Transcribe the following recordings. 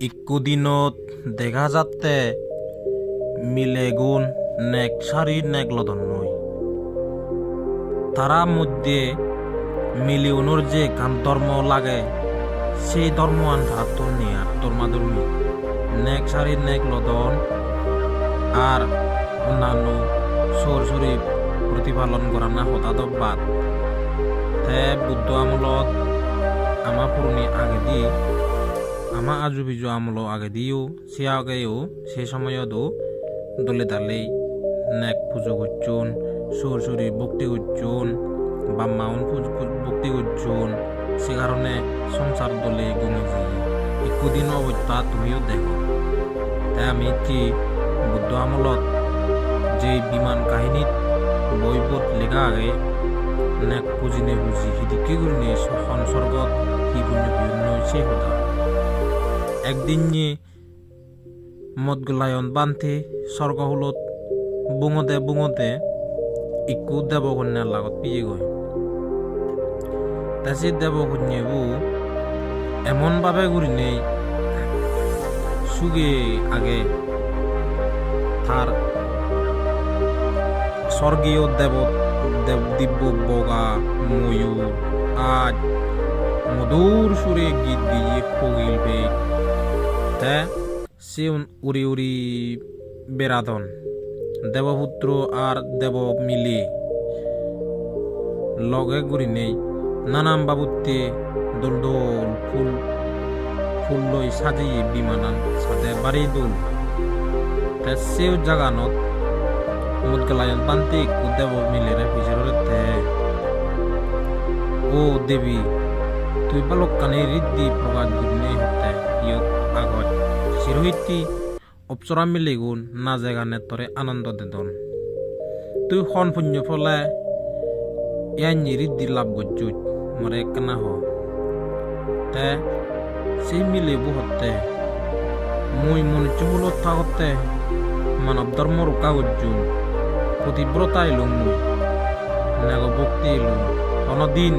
ইকুদিনত দেখা যাতে মিলে গুণ নেক সারি নেক লদন নই তারা মধ্যে মিলিয়নের যে কান ধর্ম লাগে, সেই ধর্ম আন তোর নিয়ে ধর্মাধর্মী নেক সারি নেক লদন আর অন্যান্য সর শরীফ প্রতিপালন করা না হতাদবাদ তে বুদ্ধ আমলত আমা পুরনি আগে দি বিজু আমল আগে দিও সে আগেও সে সময়তো দলে দালেই নেক পুজো করছুন সর শরীর ভক্তি করছুন বা মাউন ভক্তি করছুন সে কারণে সংসার দলে গমে যাই ইকুদিন অবস্থা তুমিও দেখো তাই আমি কি বুদ্ধ আমলত যে বিমান কাহিনীত বইবত লেখা আগে নেক পুজিনে বুজি সিদিকে গুলিনে সখন স্বর্গত সি পুণ্য বিভিন্ন সে হতা একদিন মদগলায়ন বান্ধে স্বর্গ হলত বুঙতে বুঙতে ইকু দেবকন্যার লাগত পিয়ে গয় তাছি দেবকন্যাবু এমনভাবে ঘুরি নেই, সুগে আগে তার স্বর্গীয় দেব দেব দিব্য বগা ময়ূর আজ মধুর সুরে গীত গিয়ে পগিলবে তে সে উড়ি উড়ি বেড়াদন, দেবপুত্র আর দেব মিলে। লগে গুড়ি নেই নানান বাবুতে দোল দোল ফুল ফুল লই সাজিয়ে বিমানান, সাজে বাড়ি দোল। সেও জাগানত মুদগলায়ন পান্তি কুদেব মিলেরে পিছরতে ও দেবী তুই বালক কানে রিদ্দি প্রকাশ দিয়ক আগত। চিৰহিতি অপচৰা মিলি গুণ নাজেগা নেতৰে আনন্দ দেদন। তুই সন শূন্য ফলে ইয়াৰ নিৰিত দি লাভ গজ্জুত মৰে কেনা হে। চি মিলি বহুতে মই মনুচুমূলত থাকোঁতে মানৱ ধৰ্ম ৰোকা গজ্জু প্ৰতিব্ৰতাই লওঁ মই নেগভক্তি লওঁ অনদিন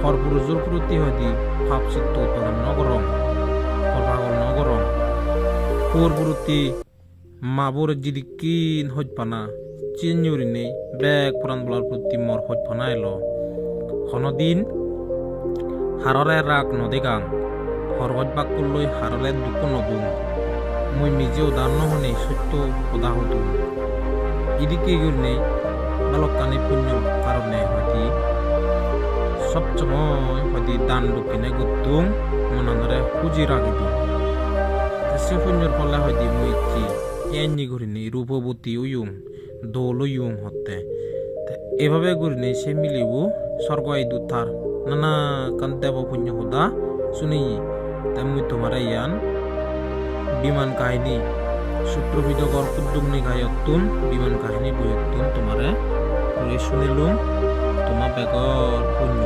সৰ্বৰুজৰ প্ৰতি সদি ভাৱচিত্ৰ উৎপাদন নগৰ পুর প্রতি মাবুর যদি কিন হজ পানা চিনিউরি নেই বেগ পুরাণ বলার প্রতি মর হজ পানা এলো। হনদিন হাররে রাগ নদেগাং হরগজ বাক করলৈ হাররে দুঃখ নদুং মুই নিজে উদাহরণ নহনে সত্য উদাহ হতুম ইদিকে গিয়ে বালক কানে পুণ্য কারণে হয়তো সবসময় হয়তো দান দক্ষিণে গুতুং মনরে পুঁজি রাখি দিই সে পুণ্যর ফলে হয়তো মুই ইচ্ছি এনি ঘুরিনি রূপবতী উয়ুং দোল উয়ুং হতে এভাবে ঘুরিনি সে মিলিব স্বর্গ এই দুথার নানা কান্তেব পুণ্য হোদা শুনি তাই মুই তোমার ইয়ান বিমান কাহিনী সূত্রবিদগর কুদ্দুমনি গায়তুন বিমান কাহিনী বইতুন তোমারে শুনিলুম তোমার বেগর পুণ্য